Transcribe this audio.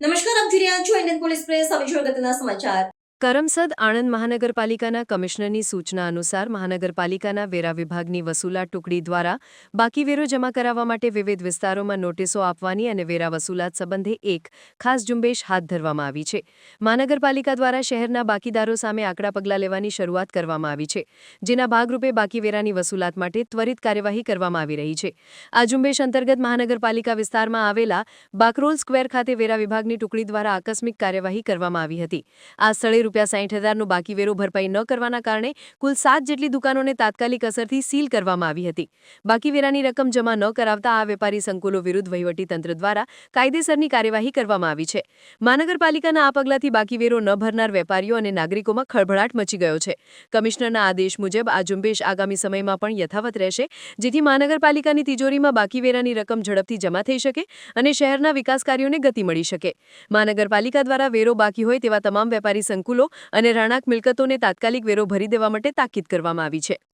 નમસ્કાર આપ જોઈ રહ્યા છો ઇન્ડિયન પોલીસ પ્રેસ. હવે જોઈએ સમાચાર. કરમસદ આણંદ મહાનગરપાલિકાના કમિશનરની સૂચના અનુસાર મહાનગરપાલિકાના વેરા વિભાગની વસૂલાત ટુકડી દ્વારા બાકી વેરો જમા કરાવવા માટે વિવિધ વિસ્તારોમાં નોટિસો આપવાની અને વેરા વસૂલાત સંબંધે એક ખાસ ઝુંબેશ હાથ ધરવામાં આવી છે. મહાનગરપાલિકા દ્વારા શહેરના બાકીદારો સામે આંકડા પગલાં લેવાની શરૂઆત કરવામાં આવી છે, જેના ભાગરૂપે બાકી વેરાની વસૂલાત માટે ત્વરિત કાર્યવાહી કરવામાં આવી રહી છે. આ ઝુંબેશ અંતર્ગત મહાનગરપાલિકા વિસ્તારમાં આવેલા બાકરોલ સ્ક્વેર ખાતે વેરા વિભાગની ટુકડી દ્વારા આકસ્મિક કાર્યવાહી કરવામાં આવી હતી. આ સ્થળે રૂપિયા સાઠ હજારનો બાકી વેરો ભરપાઈ ન કરવાના કારણે કુલ સાત જેટલી દુકાનોને તાત્કાલિક અસરથી સીલ કરવામાં આવી હતી. બાકી રકમ જમા ન કરાવતા આ વેપારી સંકુલો વિરુદ્ધ વહીવટીતંત્ર દ્વારા કાયદેસરની કાર્યવાહી કરવામાં આવી છે. મહાનગરપાલિકાના આ પગલાથી બાકી ન ભરનાર વેપારીઓ અને નાગરિકોમાં ખળભળાટ મચી ગયો છે. કમિશનરના આદેશ મુજબ આ ઝુંબેશ આગામી સમયમાં પણ યથાવત રહેશે, જેથી મહાનગરપાલિકાની તિજોરીમાં બાકી વેરાની રકમ ઝડપથી જમા થઈ શકે અને શહેરના વિકાસ કાર્યોને ગતિ મળી શકે. મહાનગરપાલિકા દ્વારા વેરો બાકી હોય તેવા તમામ વેપારી સંકુલો અને રહેણાંક મિલકતોને તાત્કાલિક વેરો ભરી દેવા માટે તાકીદ કરવામાં આવી છે.